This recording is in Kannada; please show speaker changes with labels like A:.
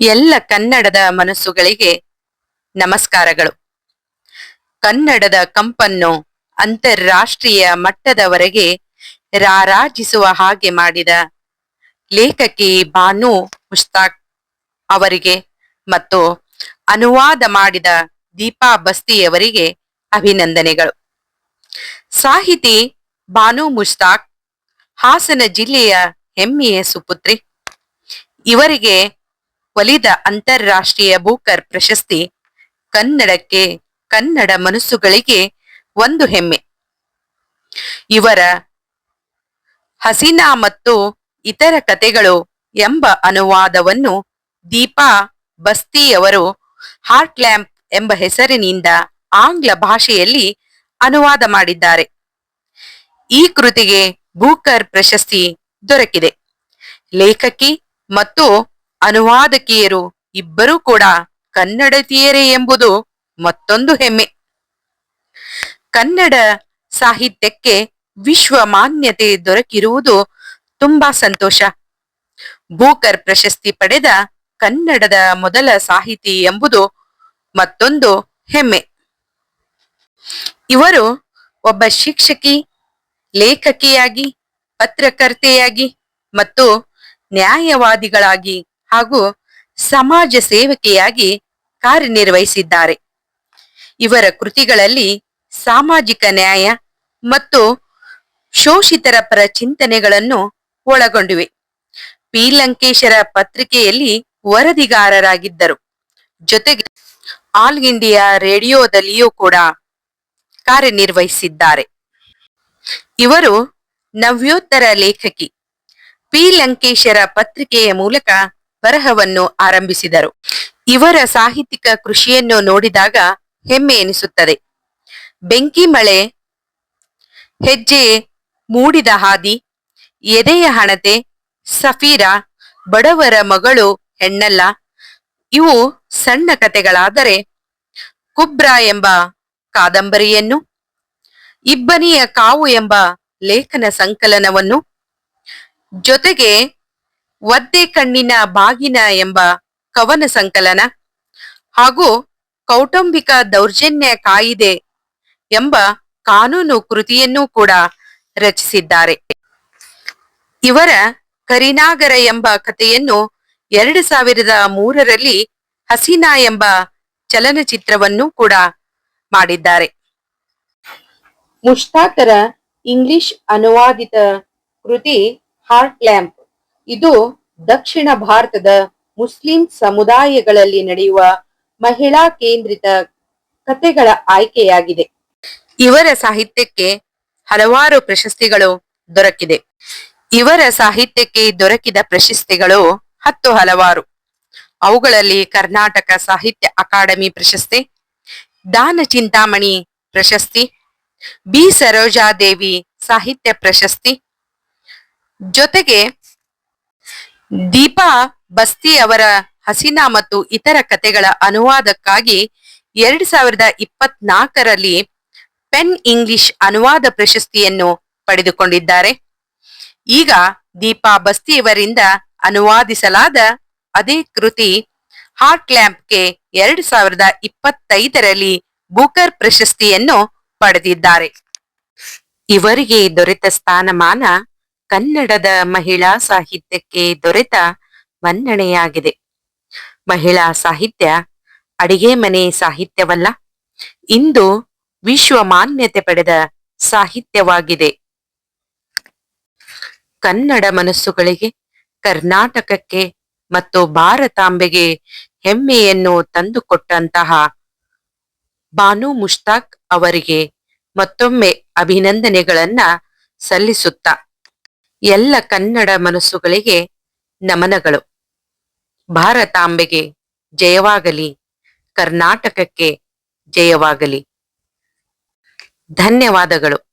A: ಎಲ್ಲ ಕನ್ನಡದ ಮನಸ್ಸುಗಳಿಗೆ ನಮಸ್ಕಾರಗಳು. ಕನ್ನಡದ ಕಂಪನ್ನು ಅಂತಾರಾಷ್ಟ್ರೀಯ ಮಟ್ಟದವರೆಗೆ ರಾರಾಜಿಸುವ ಹಾಗೆ ಮಾಡಿದ ಲೇಖಕಿ ಬಾನು ಮುಷ್ತಾಕ್ ಅವರಿಗೆ ಮತ್ತು ಅನುವಾದ ಮಾಡಿದ ದೀಪಾ ಬಸ್ತಿಯವರಿಗೆ ಅಭಿನಂದನೆಗಳು. ಸಾಹಿತಿ ಬಾನು ಮುಷ್ತಾಕ್ ಹಾಸನ ಜಿಲ್ಲೆಯ ಹೆಮ್ಮೆಯ ಸುಪುತ್ರಿ. ಇವರಿಗೆ ಒಲಿದ ಅಂತಾರಾಷ್ಟ್ರೀಯ ಬೂಕರ್ ಪ್ರಶಸ್ತಿ ಕನ್ನಡಕ್ಕೆ, ಕನ್ನಡ ಮನಸ್ಸುಗಳಿಗೆ ಒಂದು ಹೆಮ್ಮೆ. ಇವರ ಹಸೀನಾ ಮತ್ತು ಇತರ ಕತೆಗಳು ಎಂಬ ಅನುವಾದವನ್ನು ದೀಪಾ ಬಸ್ತಿಯವರು ಹಾರ್ಟ್ ಲ್ಯಾಂಪ್ ಎಂಬ ಹೆಸರಿನಿಂದ ಆಂಗ್ಲ ಭಾಷೆಯಲ್ಲಿ ಅನುವಾದ ಮಾಡಿದ್ದಾರೆ. ಈ ಕೃತಿಗೆ ಬೂಕರ್ ಪ್ರಶಸ್ತಿ ದೊರಕಿದೆ. ಲೇಖಕಿ ಮತ್ತು ಅನುವಾದಕಿಯರು ಇಬ್ಬರೂ ಕೂಡ ಕನ್ನಡತಿಯರೇ ಎಂಬುದು ಮತ್ತೊಂದು ಹೆಮ್ಮೆ. ಕನ್ನಡ ಸಾಹಿತ್ಯಕ್ಕೆ ವಿಶ್ವ ಮಾನ್ಯತೆ ದೊರಕಿರುವುದು ತುಂಬಾ ಸಂತೋಷ. ಬೂಕರ್ ಪ್ರಶಸ್ತಿ ಪಡೆದ ಕನ್ನಡದ ಮೊದಲ ಸಾಹಿತಿ ಎಂಬುದು ಮತ್ತೊಂದು ಹೆಮ್ಮೆ. ಇವರು ಒಬ್ಬ ಶಿಕ್ಷಕಿ, ಲೇಖಕಿಯಾಗಿ, ಪತ್ರಕರ್ತೆಯಾಗಿ ಮತ್ತು ನ್ಯಾಯವಾದಿಗಳಾಗಿ ಹಾಗೂ ಸಮಾಜ ಸೇವಕಿಯಾಗಿ ಕಾರ್ಯನಿರ್ವಹಿಸಿದ್ದಾರೆ. ಇವರ ಕೃತಿಗಳಲ್ಲಿ ಸಾಮಾಜಿಕ ನ್ಯಾಯ ಮತ್ತು ಶೋಷಿತರ ಪರ ಚಿಂತನೆಗಳನ್ನು ಒಳಗೊಂಡಿವೆ. ಪಿ. ಲಂಕೇಶರ ಪತ್ರಿಕೆಯಲ್ಲಿ ವರದಿಗಾರರಾಗಿದ್ದರು. ಜೊತೆಗೆ ಆಲ್ ಇಂಡಿಯಾ ರೇಡಿಯೋದಲ್ಲಿಯೂ ಕೂಡ ಕಾರ್ಯನಿರ್ವಹಿಸಿದ್ದಾರೆ. ಇವರು ನವ್ಯೋತ್ತರ ಲೇಖಕಿ. ಪಿ. ಲಂಕೇಶರ ಪತ್ರಿಕೆಯ ಮೂಲಕ ಬರಹವನ್ನು ಆರಂಭಿಸಿದರು. ಇವರ ಸಾಹಿತ್ಯಿಕ ಕೃಷಿಯನ್ನು ನೋಡಿದಾಗ ಹೆಮ್ಮೆ ಎನಿಸುತ್ತದೆ. ಬೆಂಕಿ ಮಳೆ, ಹೆಜ್ಜೆ ಮೂಡಿದ ಹಾದಿ, ಎದೆಯ ಹಣತೆ, ಸಫೀರಾ, ಬಡವರ ಮಗಳು ಹೆಣ್ಣಲ್ಲ, ಇವು ಸಣ್ಣ ಕತೆಗಳಾದರೆ ಕುಬ್ರ ಎಂಬ ಕಾದಂಬರಿಯನ್ನು, ಇಬ್ಬನಿಯ ಕಾವು ಎಂಬ ಲೇಖನ ಸಂಕಲನವನ್ನು, ಜೊತೆಗೆ ಒದ್ದೆ ಕಣ್ಣಿನ ಬಾಗಿನ ಎಂಬ ಕವನ ಸಂಕಲನ ಹಾಗೂ ಕೌಟುಂಬಿಕ ದೌರ್ಜನ್ಯ ಕಾಯಿದೆ ಎಂಬ ಕಾನೂನು ಕೃತಿಯನ್ನೂ ಕೂಡ ರಚಿಸಿದ್ದಾರೆ. ಇವರ ಕರಿನಾಗರ ಎಂಬ ಕಥೆಯನ್ನು ಎರಡು ಸಾವಿರದ ಮೂರರಲ್ಲಿ ಹಸೀನಾ ಎಂಬ ಚಲನಚಿತ್ರವನ್ನು ಕೂಡ ಮಾಡಿದ್ದಾರೆ. ಮುಷ್ತಾಕರ ಇಂಗ್ಲಿಷ್ ಅನುವಾದಿತ ಕೃತಿ ಹಾರ್ಟ್ ಲ್ಯಾಂಪ್ ಇದು ದಕ್ಷಿಣ ಭಾರತದ ಮುಸ್ಲಿಂ ಸಮುದಾಯಗಳಲ್ಲಿ ನಡೆಯುವ ಮಹಿಳಾ ಕೇಂದ್ರಿತ ಕಥೆಗಳ ಆಯ್ಕೆಯಾಗಿದೆ. ಇವರ ಸಾಹಿತ್ಯಕ್ಕೆ ಹಲವಾರು ಪ್ರಶಸ್ತಿಗಳು ದೊರಕಿದೆ. ಇವರ ಸಾಹಿತ್ಯಕ್ಕೆ ದೊರಕಿದ ಪ್ರಶಸ್ತಿಗಳು ಹತ್ತು ಹಲವಾರು. ಅವುಗಳಲ್ಲಿ ಕರ್ನಾಟಕ ಸಾಹಿತ್ಯ ಅಕಾಡೆಮಿ ಪ್ರಶಸ್ತಿ, ದಾನ ಚಿಂತಾಮಣಿ ಪ್ರಶಸ್ತಿ, ಬಿ. ಸರೋಜಾದೇವಿ ಸಾಹಿತ್ಯ ಪ್ರಶಸ್ತಿ, ಜೊತೆಗೆ ದೀಪಾ ಬಸ್ತಿ ಅವರ ಹಸೀನಾ ಮತ್ತು ಇತರ ಕತೆಗಳ ಅನುವಾದಕ್ಕಾಗಿ ಎರಡ್ ಸಾವಿರದ ಇಪ್ಪತ್ನಾಲ್ಕರಲ್ಲಿ ಪೆನ್ ಇಂಗ್ಲಿಷ್ ಅನುವಾದ ಪ್ರಶಸ್ತಿಯನ್ನು ಪಡೆದುಕೊಂಡಿದ್ದಾರೆ. ಈಗ ದೀಪಾ ಬಸ್ತಿಯವರಿಂದ ಅನುವಾದಿಸಲಾದ ಅದೇ ಕೃತಿ ಹಾರ್ಟ್ ಲ್ಯಾಂಪ್ಗೆ ಎರಡ್ ಸಾವಿರದ ಇಪ್ಪತ್ತೈದರಲ್ಲಿ ಬೂಕರ್ ಪ್ರಶಸ್ತಿಯನ್ನು ಪಡೆದಿದ್ದಾರೆ. ಇವರಿಗೆ ದೊರೆತ ಸ್ಥಾನಮಾನ ಕನ್ನಡದ ಮಹಿಳಾ ಸಾಹಿತ್ಯಕ್ಕೆ ದೊರೆತ ಮನ್ನಣೆಯಾಗಿದೆ. ಮಹಿಳಾ ಸಾಹಿತ್ಯ ಅಡಿಗೆ ಮನೆ ಸಾಹಿತ್ಯವಲ್ಲ, ಇಂದು ವಿಶ್ವ ಮಾನ್ಯತೆ ಪಡೆದ ಸಾಹಿತ್ಯವಾಗಿದೆ. ಕನ್ನಡ ಮನಸ್ಸುಗಳಿಗೆ, ಕರ್ನಾಟಕಕ್ಕೆ ಮತ್ತು ಭಾರತಾಂಬೆಗೆ ಹೆಮ್ಮೆಯನ್ನು ತಂದುಕೊಟ್ಟಂತಹ ಬಾನು ಮುಷ್ತಾಕ್ ಅವರಿಗೆ ಮತ್ತೊಮ್ಮೆ ಅಭಿನಂದನೆಗಳನ್ನ ಸಲ್ಲಿಸುತ್ತಾ ಎಲ್ಲ ಕನ್ನಡ ಮನಸ್ಸುಗಳಿಗೆ ನಮನಗಳು. ಭಾರತಾಂಬೆಗೆ ಜಯವಾಗಲಿ ಕರ್ನಾಟಕಕ್ಕೆ ಜಯವಾಗಲಿ. ಧನ್ಯವಾದಗಳು.